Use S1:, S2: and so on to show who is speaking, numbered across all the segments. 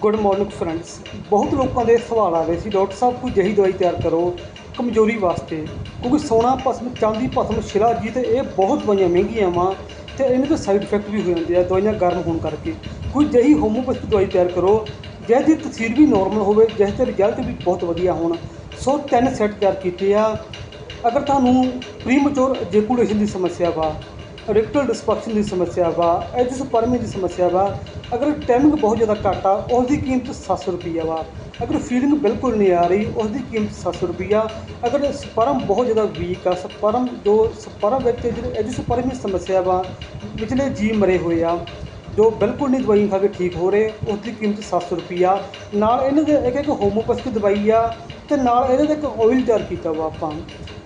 S1: Good morning friends ਬਹੁਤ ਲੋਕਾਂ ਦੇ ਸਵਾਲ ਆ ਰਹੇ ਸੀ। ਡਾਕਟਰ ਸਾਹਿਬ, ਕੋਈ ਜਹੀ ਦਵਾਈ ਤਿਆਰ ਕਰੋ ਕਮਜ਼ੋਰੀ ਵਾਸਤੇ। ਕਿਉਂਕਿ ਸੋਨਾ ਭਸਮ ਚਾਂਦੀ ਭਸਮ ਸ਼ਿਲਾ ਜੀ ਤੇ ਇਹ ਬਹੁਤ ਦਵਾਈਆਂ ਮਹਿੰਗੀਆਂ ਵਾ ਤੇ ਇਹਨਾਂ ਦੇ ਸਾਈਡ ਇਫੈਕਟ ਵੀ ਹੋ ਜਾਂਦੇ ਆ ਦਵਾਈਆਂ ਗਰਮ ਹੋਣ ਕਰਕੇ। ਕੋਈ ਜਹੀ ਹੋਮੋਪੈਥਿਕ ਦਵਾਈ ਤਿਆਰ ਕਰੋ ਜਿਸ ਦੀ ਤਸਵੀਰ ਵੀ ਨਾਰਮਲ ਹੋਵੇ ਜਿਸ ਦੇ ਰਿਜ਼ਲਟ ਵੀ ਬਹੁਤ ਵਧੀਆ ਹੋਣ। ਸੋ ਤਿੰਨ ਸੈੱਟ ਤਿਆਰ ਕੀਤੇ ਆ। ਅਗਰ ਤੁਹਾਨੂੰ ਪ੍ਰੀਮਚੋਰ ਜੈਕੂਲੇਸ਼ਨ ਦੀ ਸਮੱਸਿਆ ਵਾ ਰਿਕਟਲ ਡਿਸਫੰਕਸ਼ਨ ਦੀ ਸਮੱਸਿਆ ਵਾ, ਐਜਿਸਪਰਮੀ ਦੀ ਸਮੱਸਿਆ ਵਾ, ਅਗਰ ਟਾਈਮਿੰਗ ਬਹੁਤ ਜ਼ਿਆਦਾ ਘੱਟ ਆ ਉਸ ਦੀ ਕੀਮਤ 700 ਰੁਪਈਆ ਵਾ। ਅਗਰ ਫੀਲਿੰਗ ਬਿਲਕੁਲ ਨਹੀਂ ਆ ਰਹੀ ਉਸ ਦੀ ਕੀਮਤ 700 ਰੁਪਈਆ। ਅਗਰ ਸਪਰਮ ਬਹੁਤ ਜ਼ਿਆਦਾ ਵੀਕ ਆ ਸਪਰਮ ਜੋ ਸਪਰਮ ਵਿੱਚ ਜਿਹੜੇ ਐਜਿਸਪਰਮੀ ਸਮੱਸਿਆ ਵਾ, ਵਿਚਲੇ ਜੀ ਮਰੇ ਹੋਏ ਆ, ਜੋ ਬਿਲਕੁਲ ਨਹੀਂ ਦਵਾਈ ਖਾ ਕੇ ਠੀਕ ਹੋ ਰਹੇ ਉਸ ਦੀ ਕੀਮਤ 700 ਰੁਪਈਆ। ਨਾਲ ਇਹਨਾਂ ਦੇ ਇੱਕ ਇੱਕ ਹੋਮੋਪੈਥਿਕ ਦਵਾਈ ਆ, ਤੇ ਨਾਲ ਇਹਦੇ ਤੇ ਇੱਕ ਆਇਲ ਤਿਆਰ ਕੀਤਾ ਵਾ ਆਪਾਂ।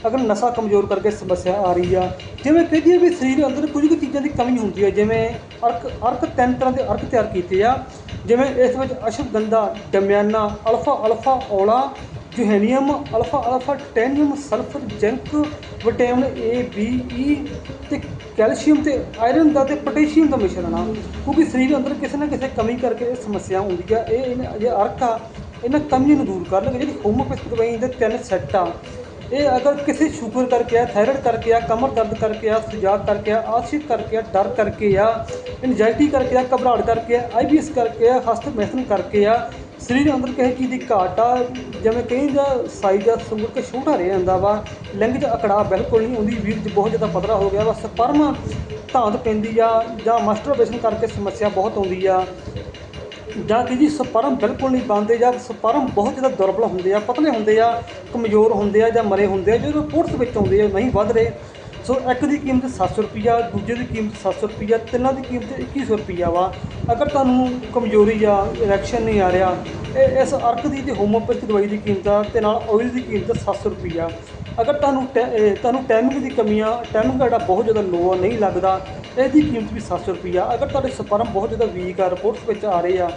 S1: ਅਗਰ ਨਸ਼ਾ ਕਮਜ਼ੋਰ ਕਰਕੇ ਸਮੱਸਿਆ ਆ ਰਹੀ ਆ, ਜਿਵੇਂ ਕਹੀਏ ਵੀ ਸਰੀਰ ਅੰਦਰ ਕੁਝ ਕੁ ਚੀਜ਼ਾਂ ਦੀ ਕਮੀ ਹੁੰਦੀ ਹੈ ਜਿਵੇਂ ਅਰਕ ਅਰਕ ਤਿੰਨ ਤਰ੍ਹਾਂ ਦੇ ਅਰਕ ਤਿਆਰ ਕੀਤੇ ਆ, ਜਿਵੇਂ ਇਸ ਵਿੱਚ ਅਸ਼ਵਗੰਧਾ, ਡਮਿਆਨਾ, ਅਲਫਾ ਅਲਫਾ ਔਲਾ, ਜੁਹੇਨੀਅਮ, ਅਲਫਾ ਅਲਫਾ ਟੈਨੀਅਮ, sulphur, zinc, vitamin A B E e ਤੇ ਕੈਲਸ਼ੀਅਮ ਤੇ ਆਇਰਨ ਦਾ ਤੇ ਪੋਟਾਸ਼ੀਅਮ ਦਾ ਮਿਸ਼ਰਣ ਆ। ਕਿਉਂਕਿ ਸਰੀਰ ਅੰਦਰ ਕਿਸੇ ਨਾ ਕਿਸੇ ਕਮੀ ਕਰਕੇ ਇਹ ਸਮੱਸਿਆ ਹੁੰਦੀ ਆ, ਇਹ ਇਹਨਾਂ- ਇਹ ਅਰਕ ਆ, ਇਹਨਾਂ ਕਮੀਆਂ ਨੂੰ ਦੂਰ ਕਰਨਗੇ। ਜਿਹੜੀ ਹੋਮੋਪੈਥਿਕ ਦਵਾਈ ਦੇ ਤਿੰਨ ਸੈੱਟ ਆ ਇਹ ਅਗਰ ਕਿਸੇ ਸ਼ੂਗਰ ਕਰਕੇ ਆ ਥਾਇਰਾਇਡ ਕਰਕੇ ਆ ਕਮਰ ਦਰਦ ਕਰਕੇ ਆ ਸੁਜਾਗ ਕਰਕੇ ਆ ਆਸ਼ਿਕ ਕਰਕੇ ਆ ਡਰ ਕਰਕੇ ਆ ਐਂਜ਼ਾਈਟੀ ਕਰਕੇ ਆ ਘਬਰਾਹਟ ਕਰਕੇ ਆ ਆਈਬੀਐਸ ਕਰਕੇ ਆ ਹਸਤ ਮੈਥਨ ਕਰਕੇ ਆ ਸਰੀਰ ਅੰਦਰ ਕਿਸੇ ਚੀਜ਼ ਦੀ ਘਾਟ ਆ ਜਿਵੇਂ ਕਈ ਦਾ ਸਾਈਜ਼ ਆ ਸੰਗੁਰ ਕੇ ਛੋਟਾ ਰਹਿ ਜਾਂਦਾ ਵਾ ਲਿੰਗ 'ਚ ਅਕੜਾ ਬਿਲਕੁਲ ਨਹੀਂ ਹੁੰਦੀ ਵੀਰ 'ਚ ਬਹੁਤ ਜ਼ਿਆਦਾ ਪਤਲਾ ਹੋ ਗਿਆ ਵਾ ਸਪਰਮ ਧਾਂਤ ਪੈਂਦੀ ਆ ਜਾਂ ਮਾਸਟਰਬੇਸ਼ਨ ਕਰਕੇ ਸਮੱਸਿਆ ਬਹੁਤ ਆਉਂਦੀ ਆ ਜਾਂ ਕਿ ਜੀ ਸਪਰਮ ਬਿਲਕੁਲ ਨਹੀਂ ਬਣਦੇ ਜਾਂ ਸਪਰਮ ਬਹੁਤ ਜ਼ਿਆਦਾ ਦੁਰਬਲ ਹੁੰਦੇ ਆ, ਪਤਲੇ ਹੁੰਦੇ ਆ, ਕਮਜ਼ੋਰ ਹੁੰਦੇ ਆ ਜਾਂ ਮਰੇ ਹੁੰਦੇ ਆ ਜਦੋਂ ਰਿਪੋਰਟਸ ਵਿੱਚ ਆਉਂਦੇ ਆ, ਨਹੀਂ ਵੱਧ ਰਹੇ। ਸੋ ਇੱਕ ਦੀ ਕੀਮਤ 700 ਰੁਪਿਆ ਦੂਜੇ ਦੀ ਕੀਮਤ 700 ਰੁਪਿਆ ਤਿੰਨਾਂ ਦੀ ਕੀਮਤ 2100 ਰੁਪਿਆ ਵਾ। ਅਗਰ ਤੁਹਾਨੂੰ ਕਮਜ਼ੋਰੀ ਆ ਇਰੈਕਸ਼ਨ ਨਹੀਂ ਆ ਰਿਹਾ, ਇਹ ਇਸ ਅਰਕ ਦੀ ਤੇ ਹੋਮੋਪੈਥਿਕ ਦਵਾਈ ਦੀ ਕੀਮਤ ਆ ਤੇ ਨਾਲ ਆਇਲ ਦੀ ਕੀਮਤ 700 ਰੁਪਿਆ ਅਗਰ ਤੁਹਾਨੂੰ ਟੈ- ਤੁਹਾਨੂੰ ਟਾਈਮਿੰਗ ਦੀ ਕਮੀ ਆ ਟਾਈਮਿੰਗ ਤੁਹਾਡਾ ਬਹੁਤ ਜ਼ਿਆਦਾ ਲੋ ਆ, ਨਹੀਂ ਲੱਗਦਾ ਇਹਦੀ ਕੀਮਤ ਵੀ 700 ਰੁਪਈਆ। ਅਗਰ ਤੁਹਾਡੇ ਸਪਰਮ ਬਹੁਤ ਜ਼ਿਆਦਾ ਵੀਕ ਆ ਰਿਪੋਰਟਸ ਵਿੱਚ ਆ ਰਹੇ ਆ,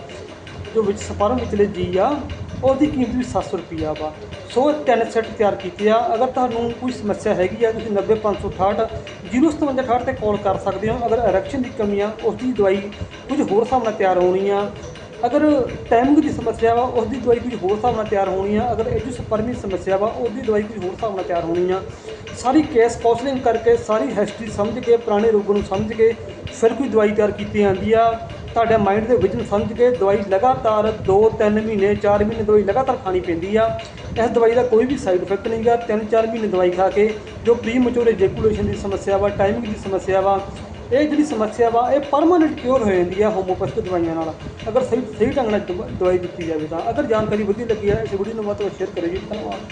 S1: ਜੋ ਵਿੱਚ ਸਪਰਮ ਵਿਚਲੇ ਜੀ ਆ, ਉਹਦੀ ਕੀਮਤ ਵੀ 700 ਰੁਪਈਆ ਵਾ। ਸੋ ਤਿੰਨ ਸੈੱਟ ਤਿਆਰ ਕੀਤੇ ਆ। ਅਗਰ ਤੁਹਾਨੂੰ ਕੋਈ ਸਮੱਸਿਆ ਹੈਗੀ ਆ, ਤੁਸੀਂ 90568 05768 ਤੇ ਕਾਲ ਕਰ ਸਕਦੇ ਹੋ। ਅਗਰ ਇਰੈਕਸ਼ਨ ਦੀ ਕਮੀ ਆ ਉਸ ਦੀ ਦਵਾਈ ਕੁਝ ਹੋਰ ਹਿਸਾਬ ਨਾਲ ਤਿਆਰ ਹੋਣੀ ਆ। ਅਗਰ ਟਾਈਮਿੰਗ ਦੀ ਸਮੱਸਿਆ ਵਾ ਉਸ ਦੀ ਦਵਾਈ ਕੁਝ ਹੋਰ ਹਿਸਾਬ ਨਾਲ ਤਿਆਰ ਹੋਣੀ ਆ। ਅਗਰ ਐਜੂਸਪਰਮੀ ਸਮੱਸਿਆ ਵਾ ਉਸ ਦੀ ਦਵਾਈ ਕੁਝ ਹੋਰ ਹਿਸਾਬ ਨਾਲ ਤਿਆਰ ਹੋਣੀ ਆ। ਸਾਰੀ ਕੇਸ ਕਾਉਂਸਲਿੰਗ ਕਰਕੇ, ਸਾਰੀ ਹਿਸਟਰੀ ਸਮਝ ਕੇ, ਪੁਰਾਣੇ ਰੋਗ ਨੂੰ ਸਮਝ ਕੇ ਫਿਰ ਕੋਈ ਦਵਾਈ ਤਿਆਰ ਕੀਤੀ ਜਾਂਦੀ ਆ। ਤੁਹਾਡੇ ਮਾਈਂਡ ਦੇ ਵਿਜਨ ਸਮਝ ਕੇ ਦਵਾਈ ਲਗਾਤਾਰ 2-3 ਮਹੀਨੇ 4 ਮਹੀਨੇ ਦਵਾਈ ਲਗਾਤਾਰ ਖਾਣੀ ਪੈਂਦੀ ਆ। ਇਸ ਦਵਾਈ ਦਾ ਕੋਈ ਵੀ ਸਾਈਡ ਇਫੈਕਟ ਨਹੀਂ ਗਾ। 3-4 ਮਹੀਨੇ ਦਵਾਈ ਖਾ ਕੇ, ਜੋ ਪ੍ਰੀ ਮੈਚੁਰ ਏਜੈਕੂਲੇਸ਼ਨ ਦੀ ਸਮੱਸਿਆ ਵਾ ਟਾਈਮਿੰਗ ਦੀ ਸਮੱਸਿਆ ਵਾ, ਇਹ ਜਿਹੜੀ ਸਮੱਸਿਆ ਵਾ, ਇਹ ਪਰਮਾਨੈਂਟ ਕਿਉਰ ਹੋ ਜਾਂਦੀ ਆ ਹੋਮੋਪੈਥਿਕ ਦਵਾਈਆਂ ਨਾਲ। ਅਗਰ ਸਹੀ ਸਹੀ ਢੰਗ ਨਾਲ ਦਵਾਈ ਦਿੱਤੀ ਜਾਵੇ ਤਾਂ। ਅਗਰ ਜਾਣਕਾਰੀ ਵਧੀਆ ਲੱਗੀ ਹੈ ਇਸ ਵੀਡੀਓ ਨੂੰ ਵੱਧ ਤੋਂ ਵੱਧ ਸ਼ੇਅਰ ਕਰਿਓ ਜੀ। ਧੰਨਵਾਦ।